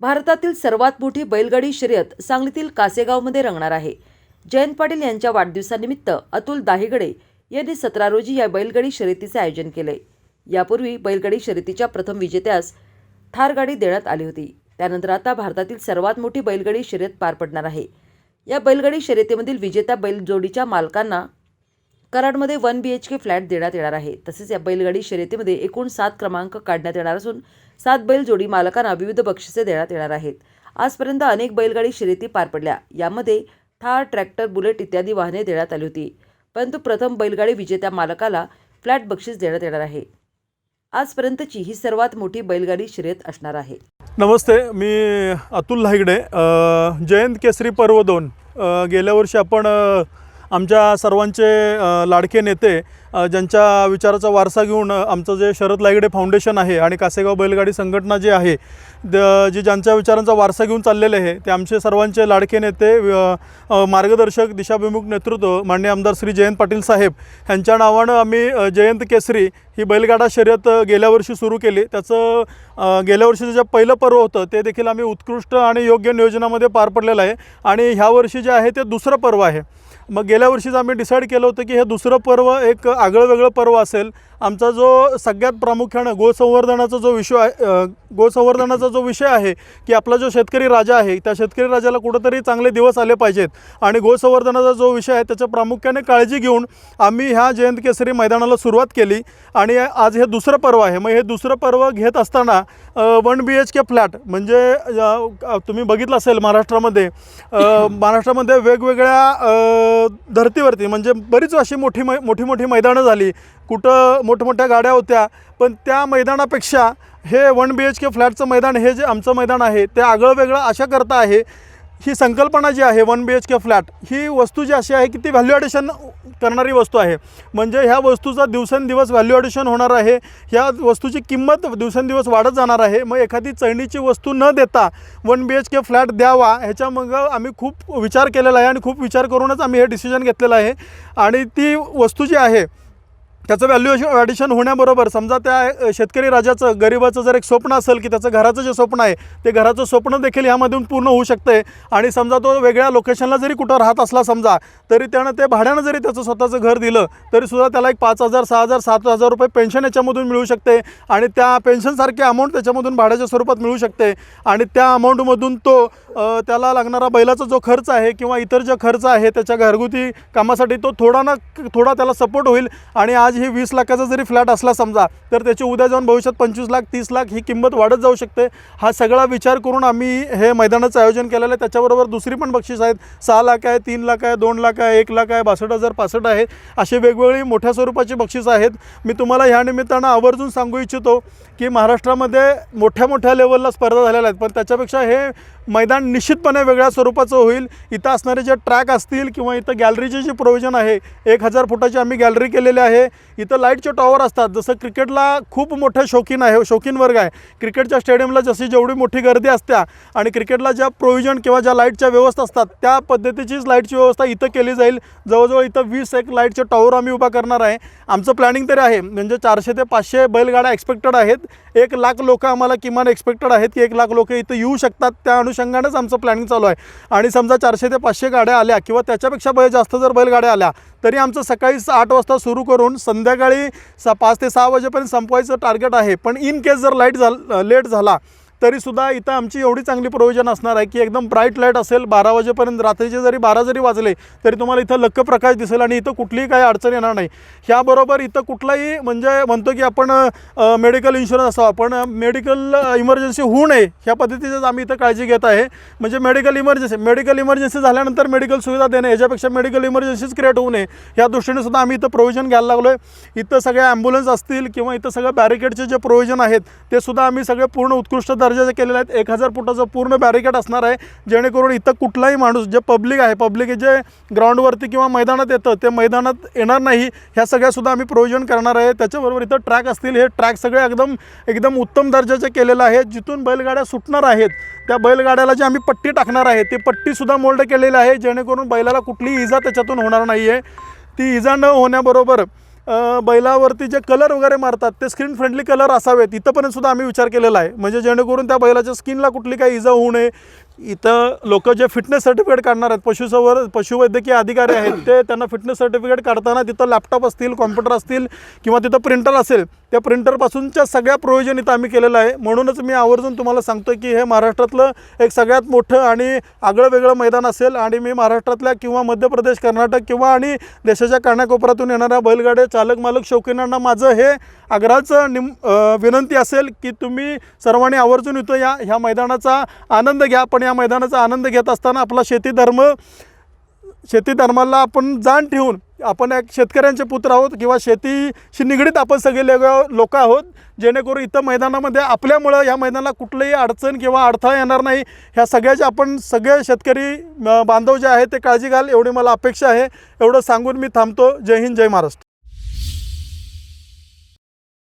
भारतातील सर्वात मोठी बैलगाडी शर्यत सांगलीतील कासेगावमध्ये रंगणार आहे. जयंत पाटील यांच्या वाढदिवसानिमित्त अतुल दाहिगडे यांनी सतरा रोजी या बैलगाडी शर्यतीचे आयोजन केले. यापूर्वी बैलगाडी शर्यतीच्या प्रथम विजेत्यास ठार गाडी देण्यात आली होती. त्यानंतर आता भारतातील सर्वात मोठी बैलगाडी शर्यत पार पडणार आहे. या बैलगाडी शर्यतीमधील विजेत्या बैलजोडीच्या मालकांना कराडमध्ये one B H K flat देण्यात येणार आहे. तसेच या बैलगाडी शर्यतीमध्ये एकूण सात क्रमांक काढण्यात येणार असून सात बैल जोडी मालकांना विविध बक्षिसे देण्यात येणार आहेत. आजपर्यंत अनेक बैलगाडी शर्यती पार पडल्या. यामध्ये थार ट्रॅक्टर बुलेट इत्यादी वाहने देण्यात आली होती. परंतु प्रथम बैलगाडी विजेत्या मालकाला फ्लॅट बक्षीस देण्यात येणार आहे. आजपर्यंतची ही सर्वात मोठी बैलगाडी शर्यत असणार आहे. नमस्ते मी अतुल लाहिगडे जयंत केसरी पर्व दोन. गेल्या वर्षी आपण आमच्या सर्वांचे लाडके नेते ज्यांच्या विचाराचा वारसा घेऊन आमचं जे शरद लाहिगडे फाउंडेशन आहे आणि कासेगाव बैलगाडी संघटना जी आहे द जे ज्यांच्या विचारांचा वारसा घेऊन चाललेले आहे ते आमचे सर्वांचे लाडके नेते मार्गदर्शक दिशाभिमुख नेतृत्व माननीय आमदार श्री जयंत पाटील साहेब यांच्या नावानं आम्ही जयंत केसरी ही बैलगाडा शर्यत गेल्या वर्षी सुरू केली. त्याचं गेल्या वर्षीचं जे पहिलं पर्व होतं ते देखील आम्ही उत्कृष्ट आणि योग्य नियोजनामध्ये पार पडलेलं आहे. आणि ह्या वर्षी जे आहे ते दुसरं पर्व आहे. मग गेल्या वर्षीच आम्ही डिसाईड केलं होतं की हे दुसरं पर्व एक आगळं वेगळं पर्व असेल. आमचा जो सगळ्यात प्रामुख्यानं गोसंवर्धनाचा जो विषय आहे गोसंवर्धनाचा जो विषय आहे की आपला जो शेतकरी राजा आहे त्या शेतकरी राजाला कुठंतरी चांगले दिवस आले पाहिजेत. आणि गोसंवर्धनाचा जो विषय आहे त्याच्या प्रामुख्याने काळजी घेऊन आम्ही ह्या जयंत केसरी मैदानाला सुरुवात केली. आणि आज हे दुसरं पर्व आहे. मग हे दुसरं पर्व घेत असताना one B H K flat म्हणजे तुम्ही बघितलं असेल महाराष्ट्रामध्ये महाराष्ट्रामध्ये वेगवेगळ्या धर्तीवरती म्हणजे बरीच अशी मोठी मै मोठी मोठी मैदानं झाली. कुठं मोठमोठ्या गाड्या होत्या पण त्या मैदानापेक्षा हे वन बी एच के फ्लॅटचं मैदान हे जे आमचं मैदान आहे ते आगळं वेगळं अशा करता आहे. ही संकल्पना जी आहे one B H K flat ही वस्तू जी अशी आहे की ती व्हॅल्यू ॲडिशन करणारी वस्तू आहे. म्हणजे ह्या वस्तूचा दिवसेंदिवस व्हॅल्यू ॲडिशन होणार आहे ह्या वस्तूची किंमत दिवसेंदिवस वाढत जाणार आहे. मग एखादी चैनीची वस्तू न देता one B H K flat द्यावा ह्याच्या मग आम्ही खूप विचार केलेला आहे आणि खूप विचार करूनच आम्ही हे डिसिजन घेतलेलं आहे. आणि ती वस्तू जी आहे त्याचं व्हॅल्युएशन ॲडिशन होण्याबरोबर समजा त्या शेतकरी राजाचं गरिबाचं जर एक स्वप्न असेल की त्याचं घराचं जे स्वप्न आहे ते घराचं स्वप्न देखील यामधून पूर्ण होऊ शकते. आणि समजा तो वेगळ्या लोकेशनला जरी कुठं राहत असला समजा तरी त्यानं ते भाड्यानं जरी त्याचं स्वतःचं घर दिलं तरी सुद्धा त्याला एक पाच हजार सहा हजार सात हजार रुपये पेन्शन याच्यामधून मिळू शकते. आणि त्या पेन्शनसारखी अमाऊंट त्याच्यामधून भाड्याच्या स्वरूपात मिळू शकते. आणि त्या अमाऊंटमधून तो त्याला लागणारा बैलाचा जो खर्च आहे किंवा इतर जे खर्च आहे त्याच्या घरगुती कामासाठी तो थोडा ना थोडा त्याला सपोर्ट होईल. आणि आज ही वीस लाखाचा जरी फ्लॅट असला समजा तर त्याची उद्या जाऊन भविष्यात पंचवीस लाख तीस लाख ही किंमत वाढत जाऊ शकते. हा सगळा विचार करून आम्ही हे मैदानाचं आयोजन केलेलं आहे. त्याच्याबरोबर दुसरी पण बक्षीस आहेत. सहा लाख आहे तीन लाख आहे दोन लाख आहे एक लाख आहे बासष्ट हजार पासष्ट आहे. असे वेगवेगळी मोठ्या स्वरूपाची बक्षीस आहेत. मी तुम्हाला ह्या निमित्तानं आवर्जून सांगू इच्छितो की महाराष्ट्रामध्ये मोठ्या मोठ्या लेवलला स्पर्धा झालेल्या आहेत. पण त्याच्यापेक्षा हे मैदान निश्चितपणे वेगळ्या स्वरूपाचं होईल. इथं असणारे जे ट्रॅक असतील किंवा इथं गॅलरीचे जे प्रोव्हिजन आहे एक हजार फुटाची आम्ही गॅलरी केलेली आहे. इथं लाईटचे टॉवर असतात. जसं क्रिकेटला खूप मोठं शौकीन आहे शौकीन वर्ग आहे. क्रिकेटच्या स्टेडियमला जशी जेवढी मोठी गर्दी असत्या आणि क्रिकेटला ज्या प्रोव्हिजन किंवा ज्या लाईटच्या व्यवस्था असतात त्या पद्धतीचीच लाईटची व्यवस्था इथं केली जाईल. जवळजवळ इथं वीस एक लाईटचे टॉवर आम्ही उभा करणार आहे. आमचं प्लॅनिंग तरी आहे. म्हणजे चारशे ते पाचशे बैलगाड्या एक्सपेक्टेड आहेत. एक लाख लोक आम्हाला किमान एक्सपेक्टेड आहेत. की एक लाख लोक इथं येऊ शकतात. त्या अनुषंगानेच आमचं प्लॅनिंग चालू आहे. आणि समजा चारशे ते पाचशे गाड्या आल्या किंवा त्याच्यापेक्षा बैल जास्त जर बैलगाड्या आल्या तरी आमचं सकाळी स- आठ वाजता सुरू करून संध्याकाळी सा पाच ते सहा वाजेपर्यंत संपवायचं टार्गेट आहे. पण इन केस जर लाइट झाल लेट झाला तरीसुद्धा इथं आमची एवढी चांगली प्रोव्हिजन असणार आहे की एकदम ब्राईट लाइट असेल. बारा वाजेपर्यंत रात्रीचे जरी बारा जरी वाजले तरी तुम्हाला इथं लक्क प्रकाश दिसेल आणि इथं कुठलीही काही अडचण येणार नाही. ह्याबरोबर इथं कुठलाही म्हणजे म्हणतो की आपण मेडिकल इन्शुरन्स असावा पण मेडिकल इमर्जन्सी होऊ नये ह्या पद्धतीचंच आम्ही इथं काळजी घेत आहे. म्हणजे मेडिकल इमर्जन्सी मेडिकल इमर्जन्सी झाल्यानंतर मेडिकल सुविधा देणे याच्यापेक्षा मेडिकल इमर्जन्सीच क्रिएट होऊ नये. ह्या दृष्टीने सुद्धा आम्ही इथं प्रोव्हिजन घ्यायला लागलो आहे इथं सगळ्या ॲम्ब्युलन्स असतील किंवा इथं सगळं बॅरिकेडचे जे प्रोव्हिजन आहेत ते सुद्धा आम्ही सगळे पूर्ण उत्कृष्ट दर्जाचे केलेले आहेत एक हजार फुटाचं पूर्ण बॅरिकेड असणार आहे जेणेकरून इथं कुठलाही माणूस जे पब्लिक आहे पब्लिक जे ग्राउंडवरती किंवा मैदानात येतं ते मैदानात येणार नाही ह्या सगळ्यासुद्धा आम्ही प्रयोजन करणार आहे. त्याच्याबरोबर इथं ट्रॅक असतील हे ट्रॅक सगळे एकदम एकदम उत्तम दर्जाचे केलेलं आहे. जिथून बैलगाड्या सुटणार आहेत त्या बैलगाड्याला जी आम्ही पट्टी टाकणार आहे ती पट्टीसुद्धा मोल्ड केलेली आहे जेणेकरून बैलाला कुठलीही इजा त्याच्यातून होणार नाही आहे ती इजा न होण्याबरोबर बैलावरती जे कलर वगैरे मारतात ते स्किन फ्रेंडली कलर असावेत. इथंपर्यंत सुद्धा आम्ही विचार केलेला आहे. म्हणजे जेणेकरून त्या बैलाच्या स्किनला कुठली काही इजा होऊ नये इथं लोक जे फिटनेस सर्टिफिकेट काढणार आहेत पशुसंवर पशुवैद्यकीय अधिकारी आहेत ते त्यांना फिटनेस सर्टिफिकेट काढताना तिथं लॅपटॉप असतील कॉम्प्युटर असतील किंवा तिथं प्रिंटर असेल त्या प्रिंटरपासूनच्या सगळ्या प्रोव्हिजन इथं आम्ही केलेलं आहे. म्हणूनच मी आवर्जून तुम्हाला सांगतो की हे महाराष्ट्रातलं एक सगळ्यात मोठं आणि आगळं वेगळं मैदान असेल आणि मी महाराष्ट्रातल्या किंवा मध्य प्रदेश कर्नाटक किंवा आणि देशाच्या कानाकोपऱ्यातून येणाऱ्या बैलगाड्या चालक मालक शौकीनांना माझं हे आग्रहाचं निम विनंती असेल की तुम्ही सर्वांनी आवर्जून इथं या ह्या मैदानाचा आनंद घ्या. पण या मैदानाचा आनंद घेत असताना आपला शेती धर्म शेती धर्माला आपण जाण ठेवून आपण एक शेतकऱ्यांचे पुत्र आहोत किंवा शेतीशी निगडीत आपण सगळे लोक आहोत जेणेकरून इथं मैदानामध्ये आपल्यामुळं या मैदानाला कुठलंही अडचण किंवा अडथळा येणार नाही. ह्या सगळ्याचे आपण सगळे शेतकरी बांधव जे आहेत ते काळजी घाल एवढी मला अपेक्षा आहे. एवढं सांगून मी थांबतो. जय हिंद जय महाराष्ट्र.